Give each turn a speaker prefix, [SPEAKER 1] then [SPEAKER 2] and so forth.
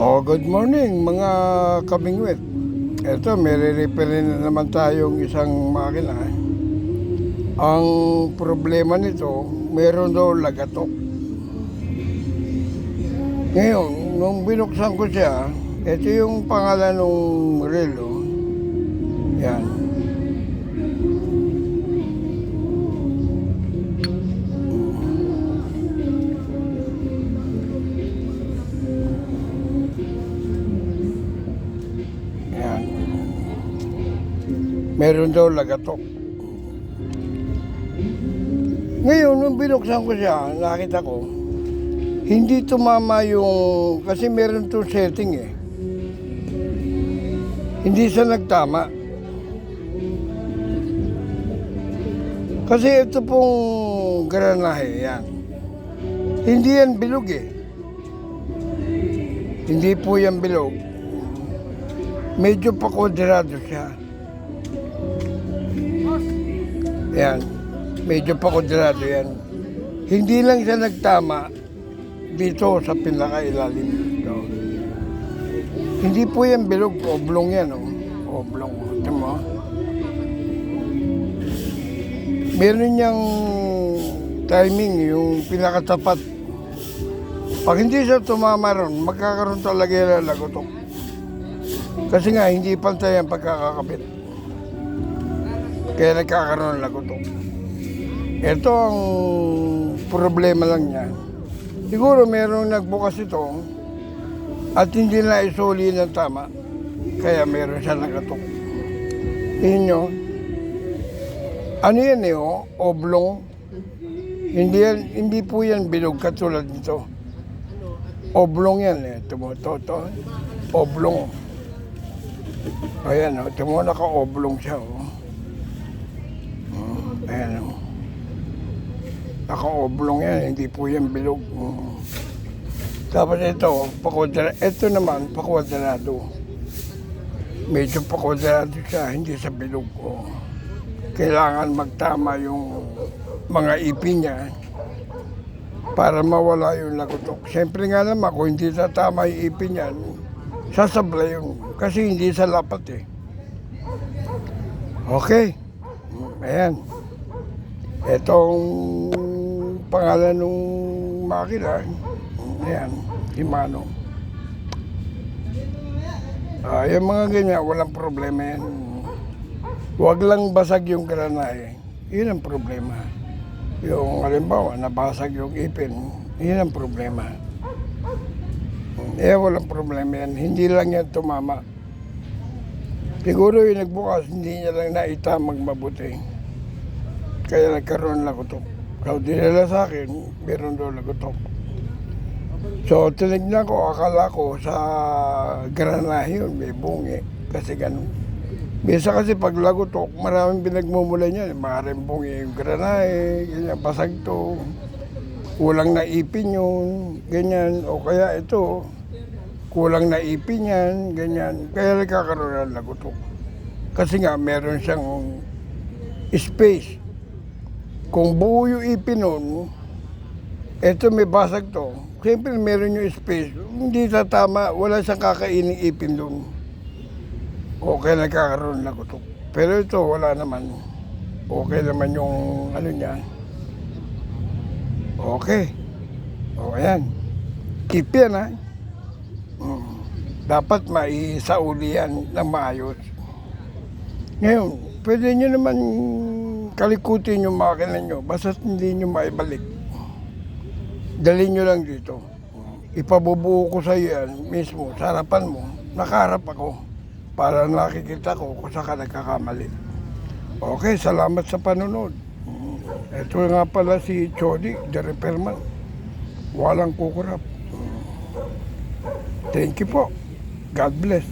[SPEAKER 1] Oh, good morning mga kabingwit. Ito, may re-repair na naman tayong isang makina. Ang problema nito, meron daw lagatok. Ngayon, nung binuksan ko siya, ito yung pangalan ng relo. Yan. Meron daw lagatok. Ngayon, nung binuksan ko siya, nakita ko, hindi tumama yung, kasi meron to setting eh. Hindi siya nagtama. Kasi ito pong granahe, yan. Hindi yan bilog eh. Hindi po yan bilog. Medyo pa kwadrado siya. Yan. Medyo pa kwadrado yan. Hindi lang siya nagtama dito sa pinakailalim dito. Hindi po yan bilog, oblong yan, oh. Oblong, ito mo. Meron niyang timing, yung pinakatapat. Pag hindi siya tumama ron, magkakaroon talaga yung lagotok. Kasi nga, hindi pantay ang pagkakakabit. Kaya nagkakaroon ng lagotok. Ito ang problema lang niya. Siguro merong nagbukas ito at hindi na isuli ng tama. Kaya meron siya nagatok. Tingnan nyo. Ano yan eh, oh? oblong. Hindi, yan, hindi po yan bilog katulad nito. Oblong yan eh. Ito mo. Oblong. Ayan, oh. ito naka-oblong siya. Oh. Ayan, oh. Naka-oblong yan, hindi po yan bilog. Tapos ito, pakwadra, ito naman, pakwadrado. Medyo pakwadrado siya, hindi sa bilog. Oh. Kailangan magtama yung mga ipin niya para mawala yung lagotok. Siyempre nga naman, kung hindi tatama yung ipin niyan, sasablay yung, kasi hindi sa lapat eh. Okay. Ayan. Itong pangalan ng makina, ayan, Imano. Ah, yung mga ganyan, walang problema yan. Huwag lang basag yung granahe. Yun ang problema. Yung halimbawa, nabasag yung ipin, yun ang problema. Eh, walang problema yan. Hindi lang yan tumama. Siguro yung nagbukas, hindi niya lang naitamag mabuti. Kaya nagkaroon ng lagotok. So, dinala sa akin, meron daw lagotok. So, tinignan ko, akala ko sa granahe yun, may bungi. Kasi ganun. Bisa kasi pag lagotok, maraming pinagmumula niya. Maraming bungi yung granahe, ganyan, basag to. Kulang na ipin yun, ganyan. O kaya ito, kulang na ipin yan, ganyan. Kaya nagkakaroon ng lagotok. Kasi nga, meron siyang space. Kung buo yung ipin nun, eto may basag to. Siyempre meron yung space. Hindi tatama, wala siyang kakainin ipin doon. Okay, nagkakaroon ng kutok. Pero ito, wala naman. Okay naman yung ano niya. Okay. O, ayan. Keep yan, ha? Mm. Dapat maisauli yan ng maayos. Ngayon, pwede nyo naman kalikutin yung makina nyo. Basta hindi nyo maibalik. Dalhin nyo lang dito. Ipabubuo ko sa yan mismo, sa harapan mo. Nakaharap ako para nakikita ko kung saan ka nagkakamali. Okay, salamat sa panunod. Ito nga pala si Chody, the repairman. Walang kukurap. Thank you po. God bless.